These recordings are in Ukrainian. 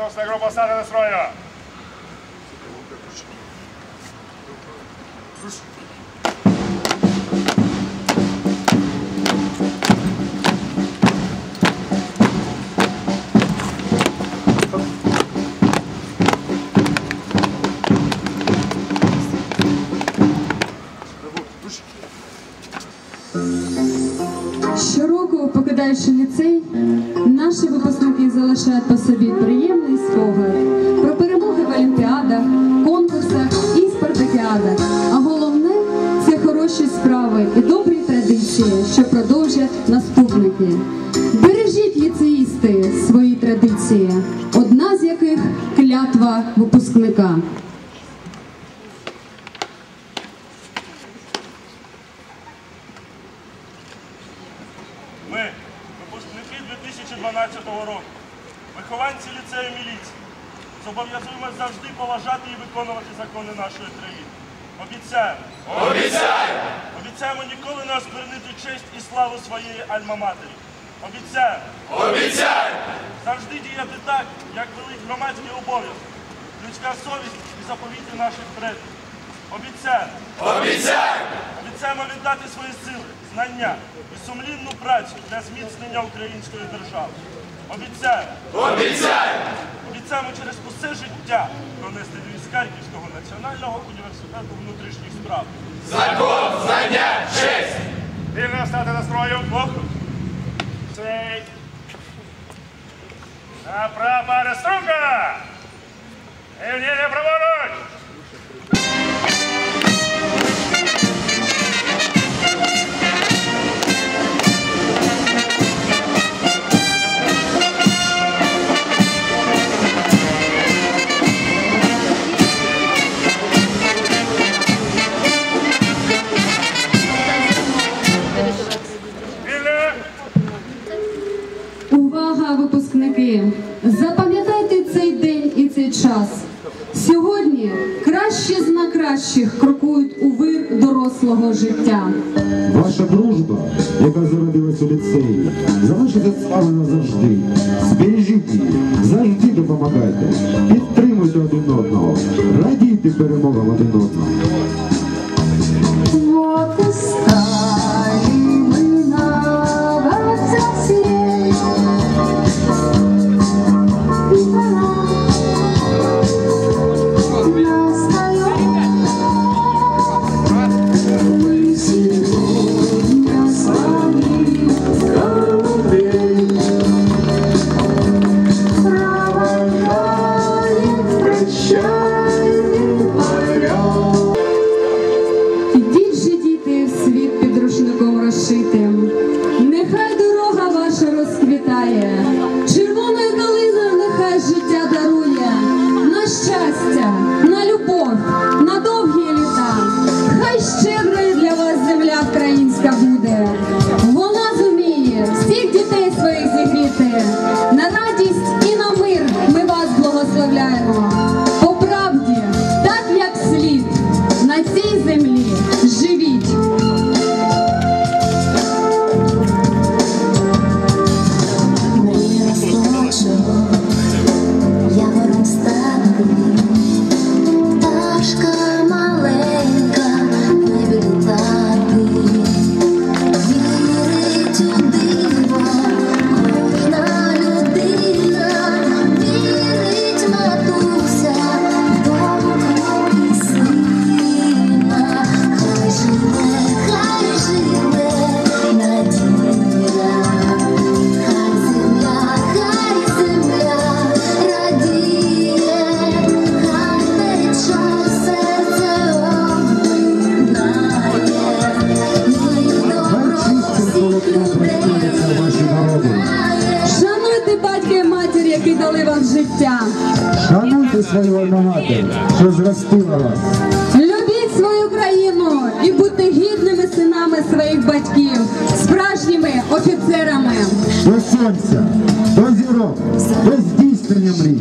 Передовсна група стати на строю. Щороку, покидаючи ліцей, наші випускники залишають що продовжать наступники. Бережіть ліцеїсти свої традиції, одна з яких клятва випускника. Ми, випускники 2012 року, вихованці ліцею міліції, зобов'язуємося завжди поважати і виконувати закони нашої країни. Обіцяємо. Обіцяємо! Обіцяємо ніколи не осквернити честь і славу своєї альма-матері. Обіцяємо. Обіцяємо! Завжди діяти так, як велить громадський обов'язок, людська совість і заповіти наших предків. Обіцяємо. Обіцяємо віддати свої сили, знання і сумлінну працю для зміцнення української держави. Обіцяємо! Обіцяємо! Обіцяємо через усе життя пронести до Харківського національного університету внутрішніх справ. Закон, знання, честь! Вільно стати на строю. Цей. На прапор струнка! Евгения праворуч! Дорослого життя. Ваша дружба, яка зародилась у ліцеї, залишиться з вами назавжди. Збережіть її, завжди допомагайте, серця, до зірок, до здійснення мрій.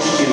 Christian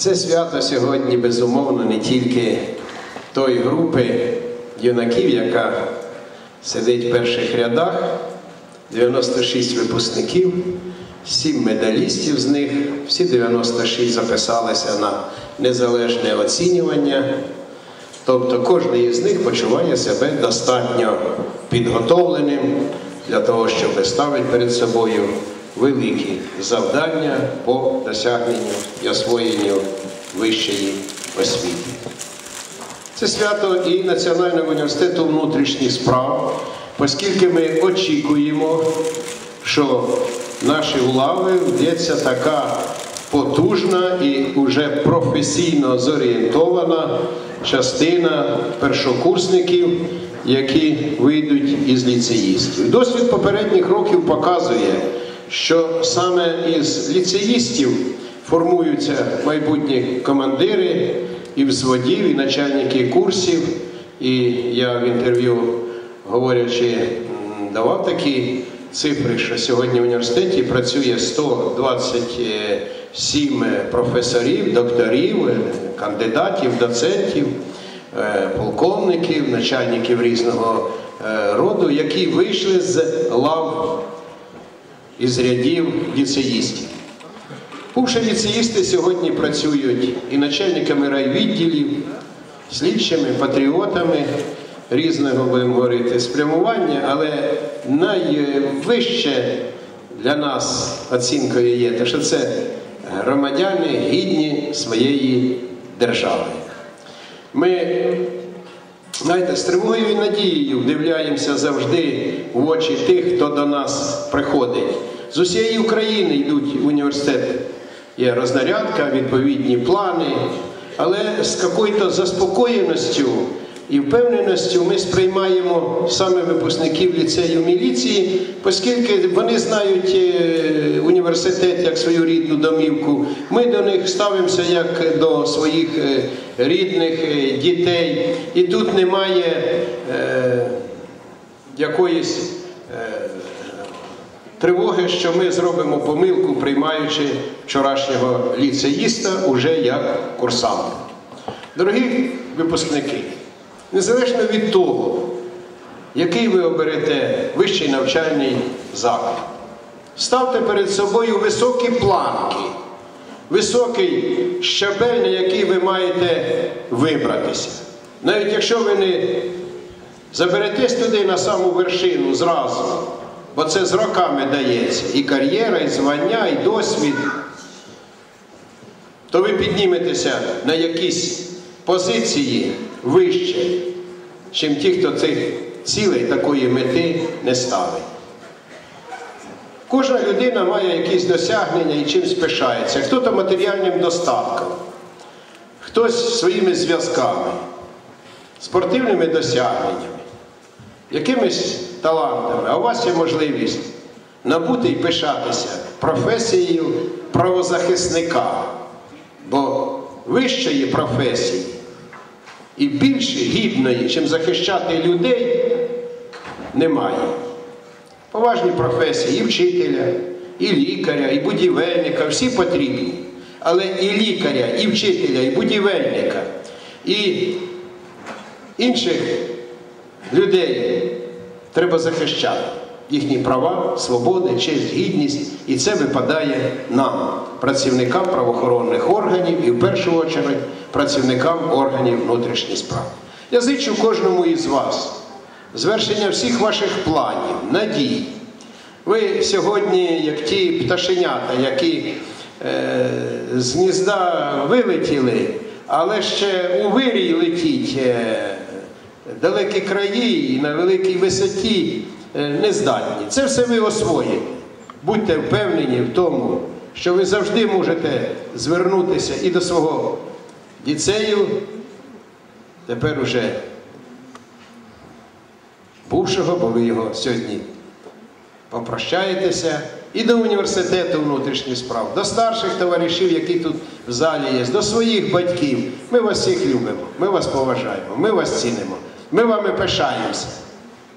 Це свято сьогодні, безумовно, не тільки тої групи юнаків, яка сидить в перших рядах, 96 випускників, 7 медалістів з них, всі 96 записалися на незалежне оцінювання. Тобто кожен із них почуває себе достатньо підготовленим для того, щоб ставити перед собою великі завдання по досягненню і освоєнню вищої освіти. Це свято і Національного університету внутрішніх справ, оскільки ми очікуємо, що наші улави вдається така потужна і вже професійно зорієнтована частина першокурсників, які вийдуть із ліцеїстів. Досвід попередніх років показує, що саме із ліцеїстів формуються майбутні командири і взводів, і начальники курсів. І я в інтерв'ю, говорячи, давав такі цифри, що сьогодні в університеті працює 127 професорів, докторів, е, кандидатів, доцентів, е, полковників, начальників різного е, роду, які вийшли з лав із рядів ліцеїстів. Бувши ліцеїсти сьогодні працюють і начальниками райвідділів, слідчими, патріотами різного, будемо говорити, спрямування, але найвище для нас оцінкою є те, що це громадяни гідні своєї держави. Ми Знаєте, з тривогою і надією вдивляємося завжди в очі тих, хто до нас приходить. З усієї України йдуть в університет. Є рознарядка, відповідні плани, але з якою-то заспокоєністю і впевненістю ми сприймаємо саме випускників ліцею міліції, оскільки вони знають е, університет як свою рідну домівку. Ми до них ставимося як до своїх е, рідних е, дітей. І тут немає якоїсь тривоги, що ми зробимо помилку, приймаючи вчорашнього ліцеїста уже як курсанта. Дорогі випускники, незалежно від того, який ви оберете вищий навчальний заклад, ставте перед собою високі планки, високий щабель, на який ви маєте вибратися. Навіть якщо ви не заберетесь туди на саму вершину зразу, бо це з роками дається і кар'єра, і звання, і досвід, то ви підніметеся на якісь позиції вище, чим ті, хто цих цілей такої мети не ставить. Кожна людина має якісь досягнення і чимсь пишається. Хто-то матеріальним достатком, хтось своїми зв'язками, спортивними досягненнями, якимись талантами. А у вас є можливість набути і пишатися професією правозахисника, бо вищої професії і більш гідної, чим захищати людей, немає. Поважні професії і вчителя, і лікаря, і будівельника, всі потрібні. Але і лікаря, і вчителя, і будівельника, і інших людей треба захищати. Їхні права, свободи, честь, гідність. І це випадає нам, працівникам правоохоронних органів і в першу чергу працівникам органів внутрішніх справ. Я зичу кожному із вас звершення всіх ваших планів, надій. Ви сьогодні, як ті пташенята, які е, з гнізда вилетіли, але ще у вирій летіть е, далекі краї і на великій висоті е, не здатні. Це все ви освоїте. Будьте впевнені в тому, що ви завжди можете звернутися і до свого ліцею, тепер уже бувшого, бо ви його сьогодні попрощаєтеся, і до університету внутрішніх справ, до старших товаришів, які тут в залі є, до своїх батьків. Ми вас всіх любимо, ми вас поважаємо, ми вас цінимо, ми вами пишаємося.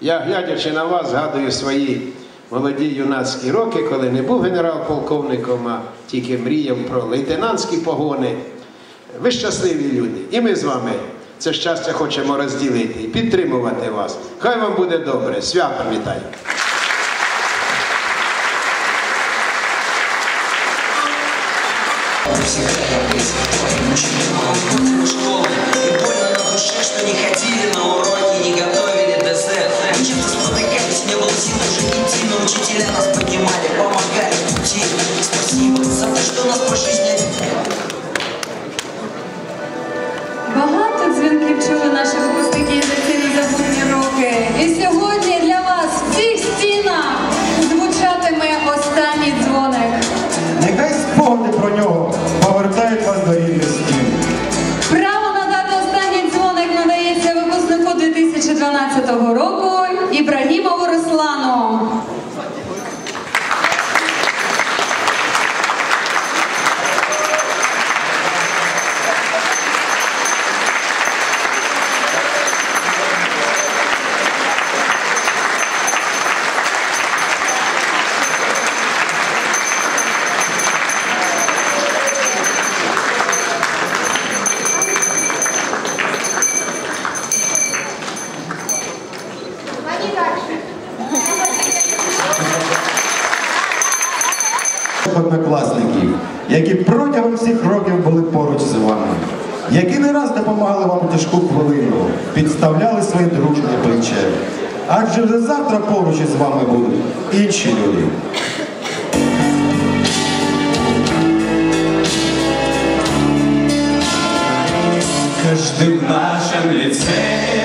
Я, глядячи на вас, згадую свої молоді юнацькі роки, коли не був генерал-полковником, а тільки мріяв про лейтенантські погони. Ви щасливі люди, і ми з вами це щастя хочемо розділити і підтримувати вас. Хай вам буде добре. Свято вітаю! больно на душе, что не ходили на уроки, не готовили ДЗ Мы часто спотыкались, не было сил уже идти Но учителя нас поднимали, помогали пути. Спасибо за то, что нас по жизни визначає. Адже вже завтра поруч із вами будуть інші люди. Каждый в нашем лице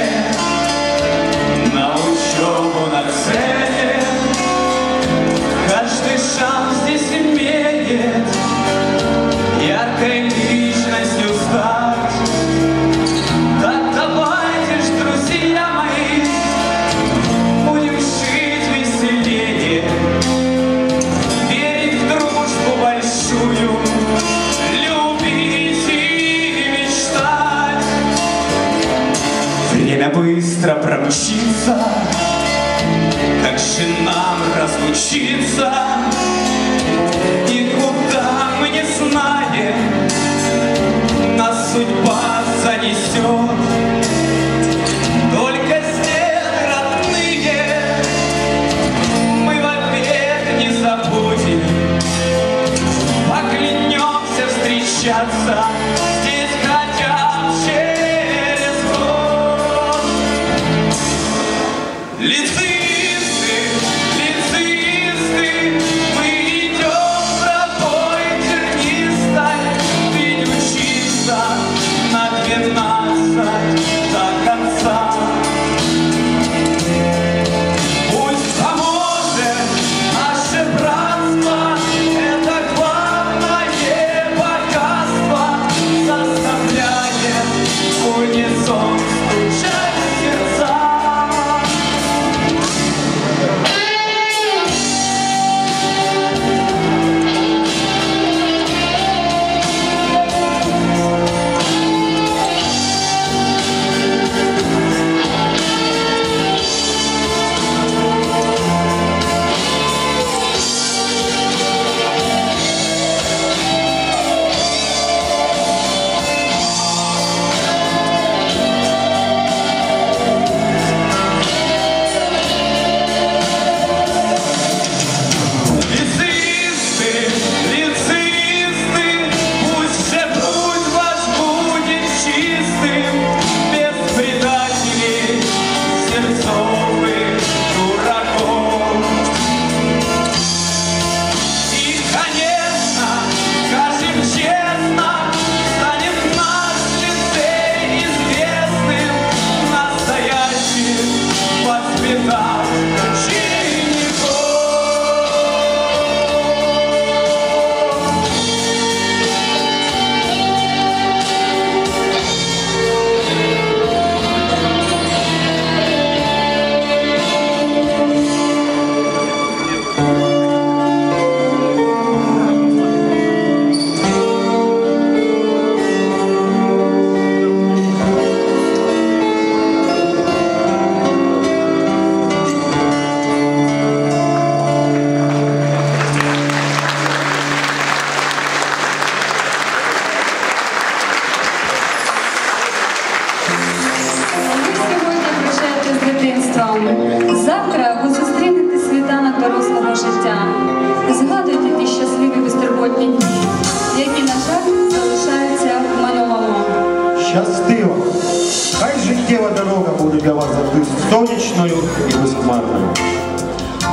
будь сонячною і безхмарною.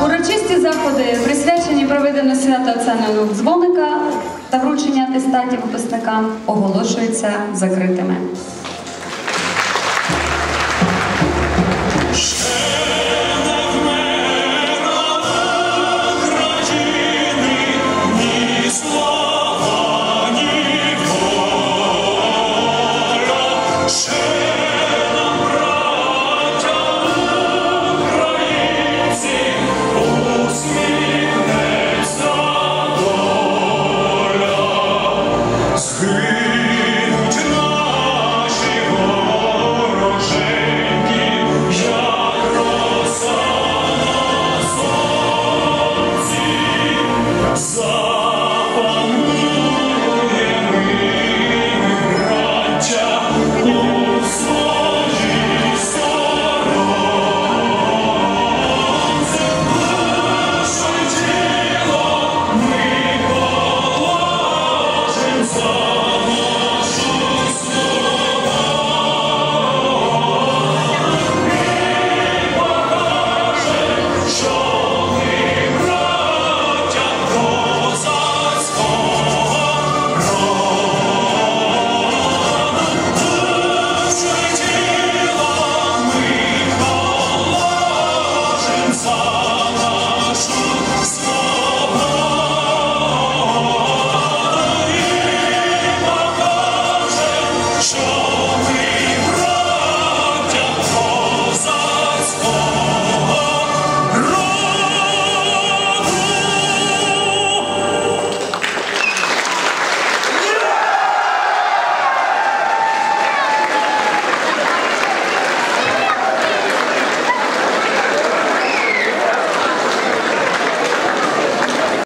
Урочисті заходи присвячені проведенню свята Отця Дзвоника та вручення атестатів випускникам оголошуються закритими.